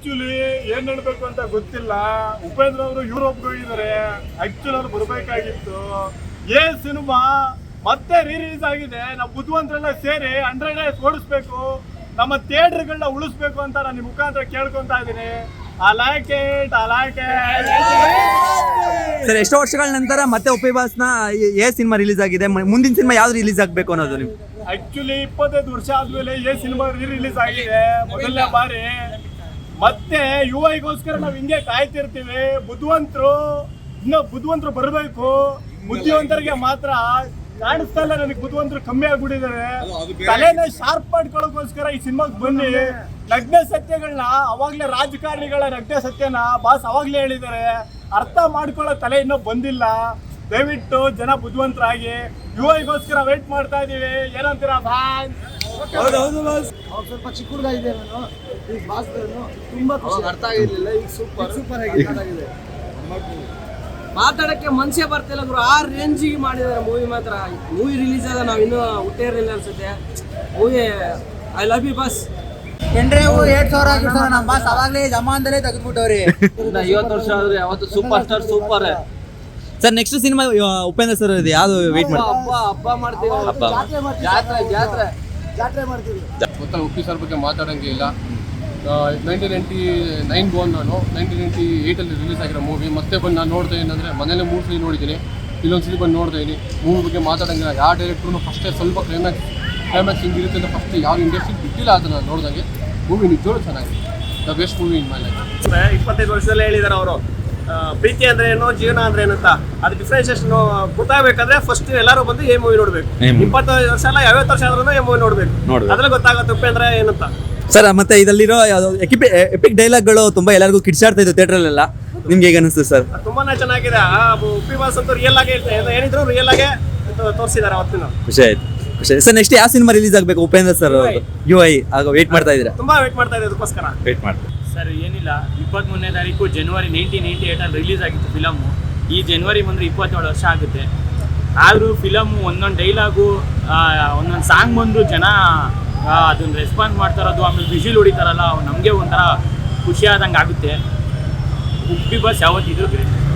Actually ಏನ್ ನಡ್ಬೇಕು ಅಂತ ಗೊತ್ತಿಲ್ಲ. ಉಪೇಂದ್ರ ಅವರು ಯುರೋಪ್ ಹೋಗಿದ್ದಾರೆ ಆಕ್ಚುಲಿ ಅವ್ರು ಬರ್ಬೇಕಾಗಿತ್ತು. ಏ ಸಿನಿಮಾ ಮತ್ತೆ ರಿಲೀಸ್ ಆಗಿದೆ. ನಾವು ಬುದ್ಧಿವಂತರೆಲ್ಲ ಸೇರಿ ಹಂಡ್ರೆಡ್ ಡೇಸ್ ಓಡಿಸ್ಬೇಕು. ನಮ್ಮ ಥಿಯೇಟರ್ಗಳನ್ನ ಉಳಿಸ್ಬೇಕು ಅಂತ ನಾನು ನಿಮ್ ಮುಖಾಂತರ ಕೇಳ್ಕೊಂತ ಇದ್ದೀನಿ. ಅಲಾಕೆಟ್ ಸರ್ ಎಷ್ಟೋ ವರ್ಷಗಳ ನಂತರ ಮತ್ತೆ ಉಪೇಬಾಸ್ನ ಬಾಸ್ನ ಏ ಸಿನಿಮಾ ರಿಲೀಸ್ ಆಗಿದೆ. ಮುಂದಿನ ಸಿನಿಮಾ ಯಾವ್ದು ರಿಲೀಸ್ ಆಗಬೇಕು ಅನ್ನೋದು ನೀವು ಆಕ್ಚುಲಿ ಇಪ್ಪತ್ತೈದು ವರ್ಷ ಆದ್ಮೇಲೆ ಏ ಸಿನಿಮಾ ರಿಲೀಸ್ ಆಗಿದೆ. ಮೊದಲನೇ ಬಾರಿ. ಮತ್ತೆ ಯುವ ಗೋಸ್ಕರ ನಾವ್ ಹಿಂಗೆ ಕಾಯ್ತಿರ್ತೀವಿ. ಬುದ್ಧಿವಂತರು ಇನ್ನು ಬುದ್ಧಿವಂತರು ಬರಬೇಕು. ಬುದ್ಧಿವಂತರಿಗೆ ಮಾತ್ರ ಕಾಣಿಸ್ತಾ ಇಲ್ಲ ನನಗೆ ಬುದ್ಧಿವಂತರು ಕಮ್ಮಿ ಆಗ್ಬಿಟ್ಟಿದ್ದಾರೆ ತಲೆನ ಶಾರ್ಪ್ ಮಾಡ್ಕೊಳ್ಳೋಕೋಸ್ಕರ ಈ ಸಿನಿಮಾಗ್ ಬನ್ನಿ. ನಗ್ನ ಸತ್ಯಗಳನ್ನ ಅವಾಗ್ಲೇ ರಾಜಕಾರಣಿಗಳ ನಗ್ನ ಸತ್ಯನ ಬಾಸ್ ಅವಾಗ್ಲೇ ಹೇಳಿದ್ದಾರೆ ಅರ್ಥ ಮಾಡ್ಕೊಳ್ಳೋ ತಲೆ ಇನ್ನೂ ಬಂದಿಲ್ಲ. ದಯವಿಟ್ಟು ಜನ ಬುದ್ಧಿವಂತರಾಗಿ ಯುವಗೋಸ್ಕರ ವೇಟ್ ಮಾಡ್ತಾ ಇದೀವಿ. ಏನಂತೀರಾ ಬಾಯ್ ಸ್ವಲ್ಪ ಚಿಕ್ಕ ಹುಡುಗ ಇದೆ ನಾನು. ಈಗ ಬಾಸ್ ತುಂಬಾ ಖುಷಿ ಅರ್ಥ ಆಗಿರ್ಲಿಲ್ಲ ಈಗ ಸೂಪರ್ ಸೂಪರ್ ಆಗಿದೆ. ಮಾತಾಡಕ್ಕೆ ಮನ್ಸೇ ಬರ್ತಿಲ್ಲ ಗುರು. ಆ ರೇಂಜಿಗೆ ಮಾಡಿದ್ದಾರೆ ಮೂವಿ ಮಾತ್ರ. ಮೂವಿ ರಿಲೀಸ್ ಆದ ನಾವು ಇನ್ನೂ ಹುಟ್ಟಿರಲಿಲ್ಲ ಅನ್ಸುತ್ತೆ. ಮೂವಿ ಐ ಲವ್ ಯು ಬಸ್ ಎಂಡ್ರೇವು ಎರಡ್ ಸಾವಿರ ಆಗಿತ್ತು ನಮ್ಮ ಬಾಸ್ ಅವಾಗ್ಲೇ ಜಮಾನ್ದಲ್ಲೇ ತೆಗೆದ್ಬಿಟ್ಟವ್ರಿ. ಐವತ್ತು ವರ್ಷ ಆದ್ರೆ ಯಾವತ್ತು super star super sir next cinema Upendra sir ಇದೆ. ಯಾವ್ದು ವೆಯ್ಟ್ ಮಾಡಿ ಹಬ್ಬ ಹಬ್ಬ ಮಾಡ್ತೀವಿ. ಜಾತ್ರೆ ಜಾತ್ರೆ. ಗೊತ್ತಲ್ಲ ಉಪ್ಪಿ ಸರ್ ಬಗ್ಗೆ ಮಾತಾಡೋಂಗೆ ಇಲ್ಲ. ನೈನ್ಟೀನ್ ನೈಂಟಿ ನೈನ್ ಬೋನ್ ನಾನು ನೈನ್ಟೀನ್ ನೈಂಟಿ ಏಯ್ಟಲ್ಲಿ ರಿಲೀಸ್ ಆಗಿರೋ ಮೂವಿ ಮತ್ತೆ ಬಂದು ನಾನು ನೋಡ್ತಾ ಏನಂದರೆ ಅಂದರೆ ಮನೇಲೆ ಮೂರು ಸಲ ನೋಡಿದ್ದೀನಿ. ಇಲ್ಲೊಂದು ಸಲ ಬಂದು ನೋಡ್ತಾ ಇದ್ದೀನಿ ಮೂವಿ ಬಗ್ಗೆ ಮಾತಾಡೋಂಗಿಲ್ಲ ಯಾವ ಡೈರೆಕ್ಟ್ರು ಫಸ್ಟೇ ಸ್ವಲ್ಪ ಕ್ಲೈಮ್ಯಾಕ್ಸ್ ಕ್ಲೈಮ್ಯಾಕ್ಸ್ ಹಿಂಗಿರುತ್ತೆ ಅಂತ ಫಸ್ಟ್ ಯಾವ ಇಂಡಸ್ಟ್ರಿ ಬಿಟ್ಟಿಲ್ಲ ಅದನ್ನು ನೋಡಿದಂಗೆ. ನೋಡ್ದಂಗೆ ಮೂವಿ ನಿಜವಾಗ್ಲೂ ಚೆನ್ನಾಗಿದೆ. The best movie in my life ಇಪ್ಪತ್ತೈದು ವರ್ಷದಲ್ಲೇ ಹೇಳಿದ್ದಾರೆ ಅವರು. ಪ್ರೀತಿ ಅಂದ್ರೆ ಏನು ಜೀವನ ಅಂದ್ರೆ ಏನಂತ ಅಂತ ಅದು ಡಿಫ್ರೆನ್ಸಿಯೇಷನ್ ಗೊತ್ತಾಗಬೇಕಾದ್ರೆ ಫಸ್ಟ್ ಎಲ್ಲರೂ ಬಂದು ಈ ಮೂವಿ ನೋಡ್ಬೇಕು. ಇಪ್ಪತ್ತು ಇಪ್ಪತ್ತೈದು ವರ್ಷ ಅಲ್ಲ ಐವತ್ತು ವರ್ಷ ಆದ್ರೂ ಈ ಮೂವಿ ನೋಡ್ಬೇಕು. ಅದ್ರಲ್ಲಿ ಗೊತ್ತಾಗುತ್ತೆ ಉಪೇಂದ್ರ ಏನಂತ. ಸರ್ ಮತ್ತೆ ಇದರಲ್ಲಿರೋ ಎಪಿಕ್ ಡೈಲಾಗ್ಗಳು ತುಂಬಾ ಎಲ್ಲರಿಗೂ ಕಿಡ್ಸಾಡ್ತಾ ಇದ್ದು ಥಿಯೇಟ್ರಲ್ಲೆಲ್ಲ ನಿಮ್ಗೆ ಹೇಗೆ ಅನಿಸ್ತು ಸರ್? ತುಂಬಾನೇ ಚೆನ್ನಾಗಿದೆ. ಆ ಉಪ್ಪಿ ಬಾಸ್ ಅಂತೂ ರಿಯಲ್ ಆಗಿ ಏನು- ಏನಿದ್ರು ರಿಯಲ್ ಆಗಿ ತೋರಿಸಿದ್ದಾರೆ ಅವತ್ತಿನ. ಖುಷಿ ಆಯ್ತು. ಖುಷಿ ಸರ್ ನೆಕ್ಸ್ಟ್ ಯಾವ ಸಿನಿಮಾ ರಿಲೀಸ್ ಆಗಬೇಕು ಉಪೇಂದ್ರ ಸರ್ ಯು ಐ ಆಗ ವೇಟ್ ಮಾಡ್ತಾ ಇದ್ದೀರಾ? ತುಂಬಾ ವೇಟ್ ಮಾಡ್ತಾ ಇದೆ ಅದಕ್ಕೋಸ್ಕರ. ವೇಟ್ ಮಾಡಿ ಸರ್, ಏನಿಲ್ಲ. ಇಪ್ಪತ್ತ್ಮೂರನೇ ತಾರೀಕು ಜನವರಿ ನೈನ್ಟೀನ್ ಏಯ್ಟಿ ಏಯ್ಟಲ್ಲಿ ರಿಲೀಸ್ ಆಗಿತ್ತು ಫಿಲಮು ಈ ಜನವರಿ ಬಂದರೆ ಇಪ್ಪತ್ತೇಳು ವರ್ಷ ಆಗುತ್ತೆ. ಆದರೂ ಫಿಲಮು ಒಂದೊಂದು ಡೈಲಾಗು ಒಂದೊಂದು ಸಾಂಗ್ ಬಂದರೂ ಜನ ಅದನ್ನು ರೆಸ್ಪಾನ್ಸ್ ಮಾಡ್ತಾರದು, ಆಮೇಲೆ ವಿಷಿಲ್ ಹೊಡಿತಾರಲ್ಲ ನಮಗೆ ಒಂಥರ ಖುಷಿ ಆದಂಗೆ ಆಗುತ್ತೆ. Uppi bus ಯಾವತ್ತಿದ್ರು great